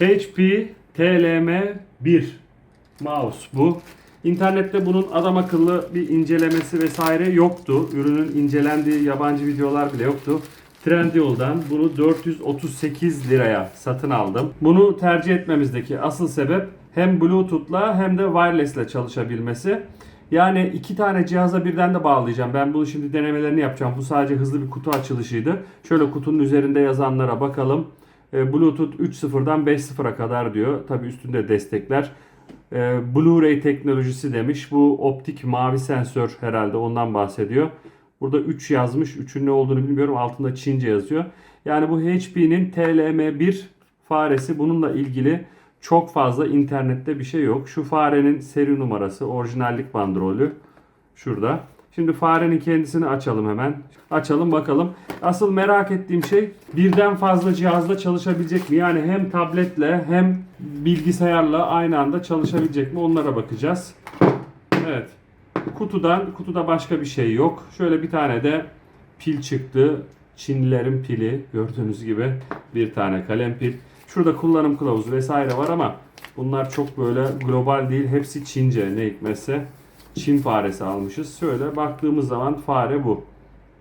HP TLM1 mouse bu. İnternette bunun adam akıllı bir incelemesi vesaire yoktu. Ürünün incelendiği yabancı videolar bile yoktu. Trendyol'dan bunu 438 liraya satın aldım. Bunu tercih etmemizdeki asıl sebep hem Bluetooth'la hem de wireless'le çalışabilmesi. Yani iki tane cihaza birden de bağlayacağım. Ben bunu şimdi denemelerini yapacağım. Bu sadece hızlı bir kutu açılışıydı. Şöyle kutunun üzerinde yazanlara bakalım. E, Bluetooth 3.0'dan 5.0'a kadar diyor. Tabi üstünde destekler. E, Blu-ray teknolojisi demiş. Bu optik mavi sensör herhalde ondan bahsediyor. Burada 3 yazmış. 3'ün ne olduğunu bilmiyorum. Altında Çince yazıyor. Yani bu HP'nin TLM1 faresi bununla ilgili çok fazla internette bir şey yok. Şu farenin seri numarası, orijinallik bandrolü şurada. Şimdi farenin kendisini açalım hemen. Açalım bakalım. Asıl merak ettiğim şey birden fazla cihazla çalışabilecek mi? Yani hem tabletle hem bilgisayarla aynı anda çalışabilecek mi? Onlara bakacağız. Evet. Kutudan, kutuda başka bir şey yok. Şöyle bir tane de pil çıktı. Çinlilerin pili gördüğünüz gibi bir tane kalem pil. Şurada kullanım kılavuzu vesaire var ama bunlar çok böyle global değil. Hepsi Çince ne hikmetse. Çin faresi almışız. Şöyle baktığımız zaman fare bu.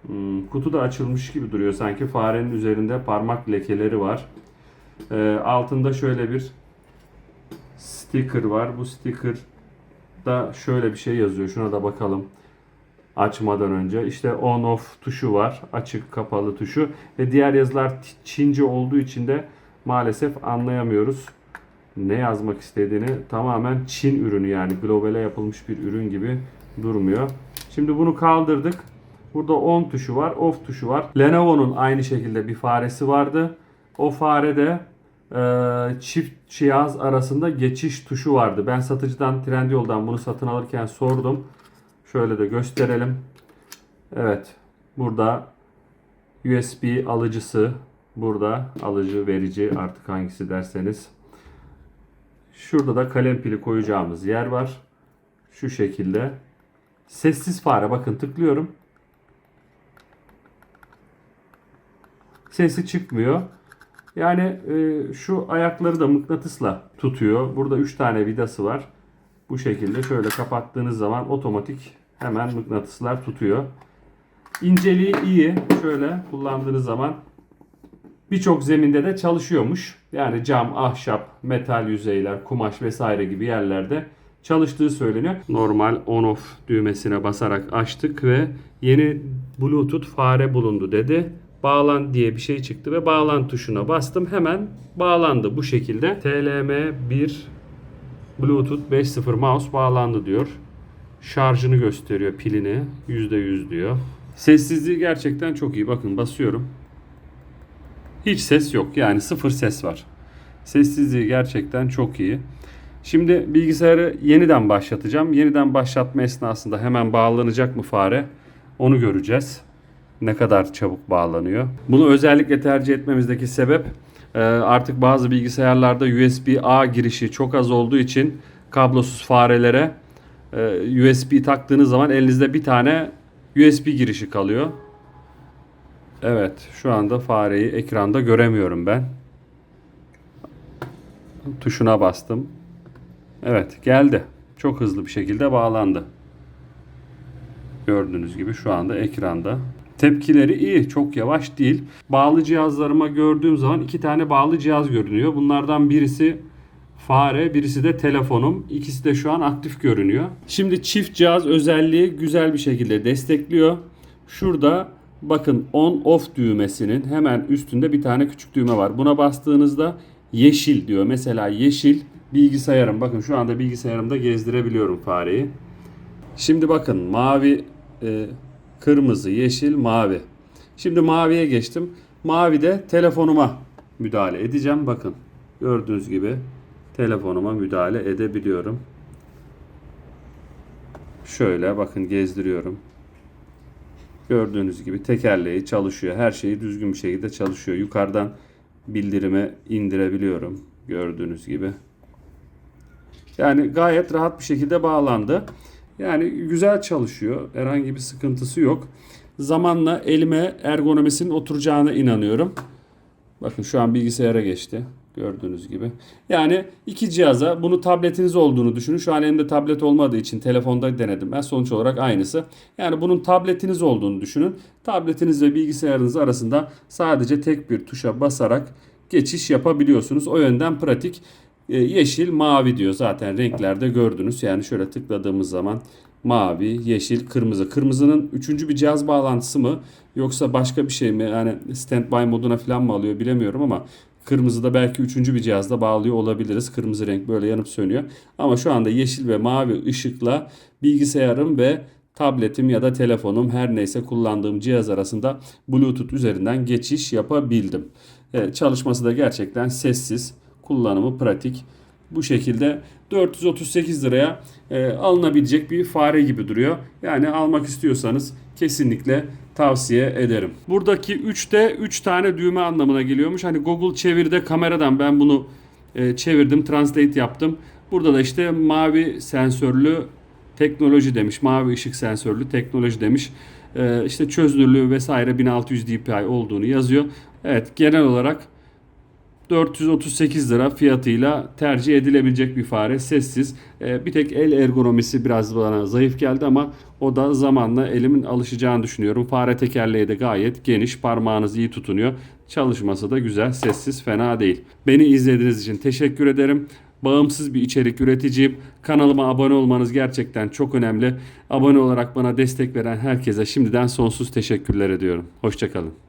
Hmm, kutu da açılmış gibi duruyor. Sanki farenin üzerinde parmak lekeleri var. Ee, altında şöyle bir sticker var. Bu sticker da şöyle bir şey yazıyor. Şuna da bakalım. Açmadan önce. İşte on off tuşu var. Açık kapalı tuşu. Ve diğer yazılar Çince olduğu için de maalesef anlayamıyoruz. Ne yazmak istediğini tamamen Çin ürünü yani globale yapılmış bir ürün gibi durmuyor. Şimdi bunu kaldırdık. Burada on tuşu var, off tuşu var. Lenovo'nun aynı şekilde bir faresi vardı. O farede e, çift cihaz arasında geçiş tuşu vardı. Ben satıcıdan Trendyol'dan bunu satın alırken sordum. Şöyle de gösterelim. Evet. Burada USB alıcısı burada alıcı verici artık hangisi derseniz. Şurada da kalem pili koyacağımız yer var. Şu şekilde. Sessiz fare bakın tıklıyorum. Sesi çıkmıyor. Yani e, şu ayakları da mıknatısla tutuyor. Burada 3 tane vidası var. Bu şekilde şöyle kapattığınız zaman otomatik hemen mıknatıslar tutuyor. İnceliği iyi. Şöyle kullandığınız zaman birçok zeminde de çalışıyormuş. Yani cam, ahşap, metal yüzeyler, kumaş vesaire gibi yerlerde çalıştığı söyleniyor. Normal on off düğmesine basarak açtık ve yeni Bluetooth fare bulundu dedi. Bağlan diye bir şey çıktı ve bağlan tuşuna bastım. Hemen bağlandı bu şekilde. TLM1 Bluetooth 5.0 mouse bağlandı diyor. Şarjını gösteriyor pilini. %100 diyor. Sessizliği gerçekten çok iyi. Bakın basıyorum. Hiç ses yok. Yani sıfır ses var. Sessizliği gerçekten çok iyi. Şimdi bilgisayarı yeniden başlatacağım. Yeniden başlatma esnasında hemen bağlanacak mı fare? Onu göreceğiz. Ne kadar çabuk bağlanıyor. Bunu özellikle tercih etmemizdeki sebep e, artık bazı bilgisayarlarda USB-A girişi çok az olduğu için kablosuz farelere e, USB taktığınız zaman elinizde bir tane USB girişi kalıyor. Evet, şu anda fareyi ekranda göremiyorum ben. Tuşuna bastım. Evet, geldi. Çok hızlı bir şekilde bağlandı. Gördüğünüz gibi şu anda ekranda. Tepkileri iyi, çok yavaş değil. Bağlı cihazlarıma gördüğüm zaman iki tane bağlı cihaz görünüyor. Bunlardan birisi fare, birisi de telefonum. İkisi de şu an aktif görünüyor. Şimdi çift cihaz özelliği güzel bir şekilde destekliyor. Şurada bakın on off düğmesinin hemen üstünde bir tane küçük düğme var. Buna bastığınızda yeşil diyor. Mesela yeşil bilgisayarım. Bakın şu anda bilgisayarımda gezdirebiliyorum fareyi. Şimdi bakın mavi, e, kırmızı, yeşil, mavi. Şimdi maviye geçtim. Mavide telefonuma müdahale edeceğim. Bakın gördüğünüz gibi telefonuma müdahale edebiliyorum. Şöyle bakın gezdiriyorum. Gördüğünüz gibi tekerleği çalışıyor. Her şeyi düzgün bir şekilde çalışıyor. Yukarıdan bildirime indirebiliyorum. Gördüğünüz gibi. Yani gayet rahat bir şekilde bağlandı. Yani güzel çalışıyor. Herhangi bir sıkıntısı yok. Zamanla elime ergonomisinin oturacağına inanıyorum. Bakın şu an bilgisayara geçti. Gördüğünüz gibi. Yani iki cihaza bunu tabletiniz olduğunu düşünün. Şu an elimde tablet olmadığı için telefonda denedim ben. Sonuç olarak aynısı. Yani bunun tabletiniz olduğunu düşünün. Tabletiniz ve bilgisayarınız arasında sadece tek bir tuşa basarak geçiş yapabiliyorsunuz. O yönden pratik. E, yeşil, mavi diyor zaten renklerde gördünüz. Yani şöyle tıkladığımız zaman mavi, yeşil, kırmızı. Kırmızının üçüncü bir cihaz bağlantısı mı yoksa başka bir şey mi? Yani standby moduna falan mı alıyor bilemiyorum ama kırmızıda belki üçüncü bir cihazda bağlıyor olabiliriz. Kırmızı renk böyle yanıp sönüyor. Ama şu anda yeşil ve mavi ışıkla bilgisayarım ve tabletim ya da telefonum her neyse kullandığım cihaz arasında Bluetooth üzerinden geçiş yapabildim. Evet, çalışması da gerçekten sessiz, kullanımı pratik. Bu şekilde 438 liraya e, alınabilecek bir fare gibi duruyor. Yani almak istiyorsanız kesinlikle tavsiye ederim. Buradaki 3'te 3 tane düğme anlamına geliyormuş. Hani Google çevirde kameradan ben bunu e, çevirdim, translate yaptım. Burada da işte mavi sensörlü teknoloji demiş. Mavi ışık sensörlü teknoloji demiş. E, işte çözünürlüğü vesaire 1600 dpi olduğunu yazıyor. Evet genel olarak 438 lira fiyatıyla tercih edilebilecek bir fare. Sessiz. Ee, bir tek el ergonomisi biraz bana zayıf geldi ama o da zamanla elimin alışacağını düşünüyorum. Fare tekerleği de gayet geniş. Parmağınız iyi tutunuyor. Çalışması da güzel. Sessiz fena değil. Beni izlediğiniz için teşekkür ederim. Bağımsız bir içerik üreticiyim. Kanalıma abone olmanız gerçekten çok önemli. Abone olarak bana destek veren herkese şimdiden sonsuz teşekkürler ediyorum. Hoşçakalın.